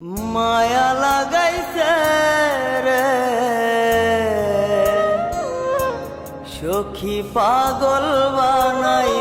মায়া লাগাইছে রে। সখী পাগল বানাই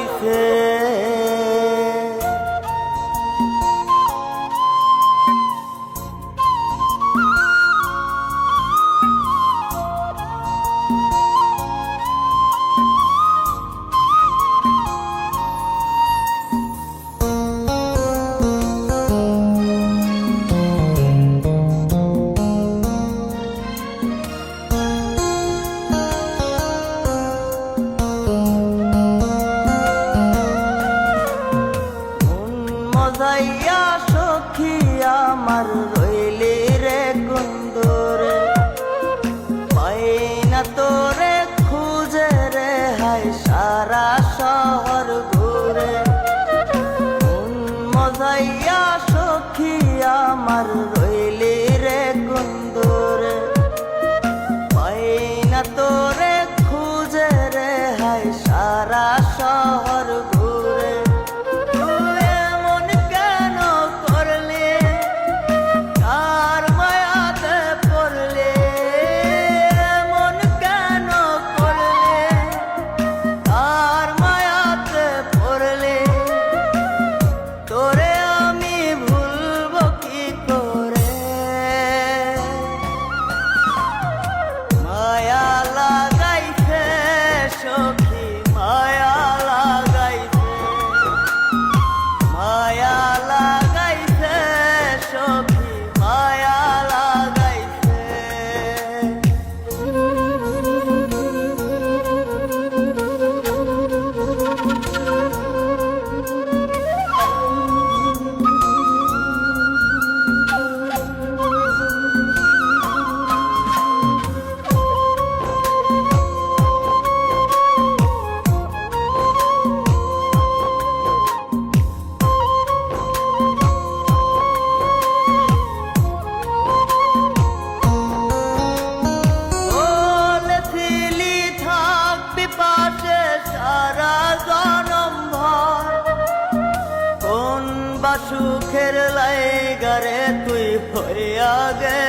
সুখের লাইগারে তুই হয়ে আগে।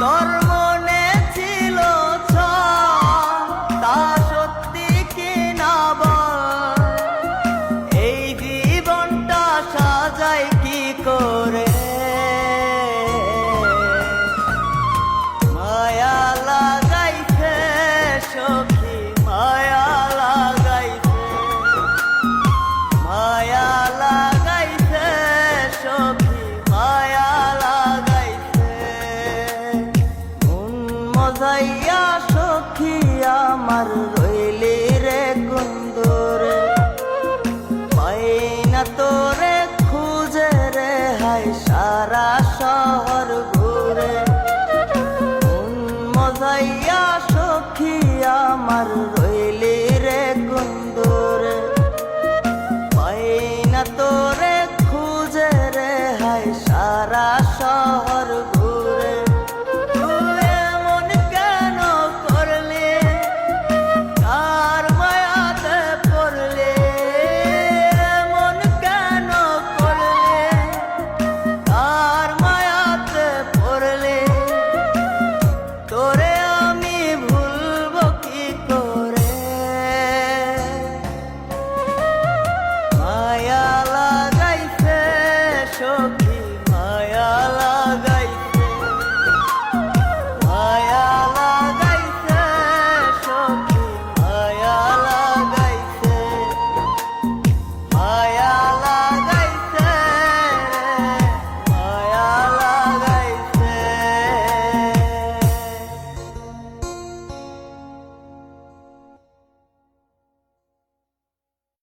Dorm না তোরে খুঁজে রে হাই সারা শহর ঘুরে। মন মজাইয়া সখী আমার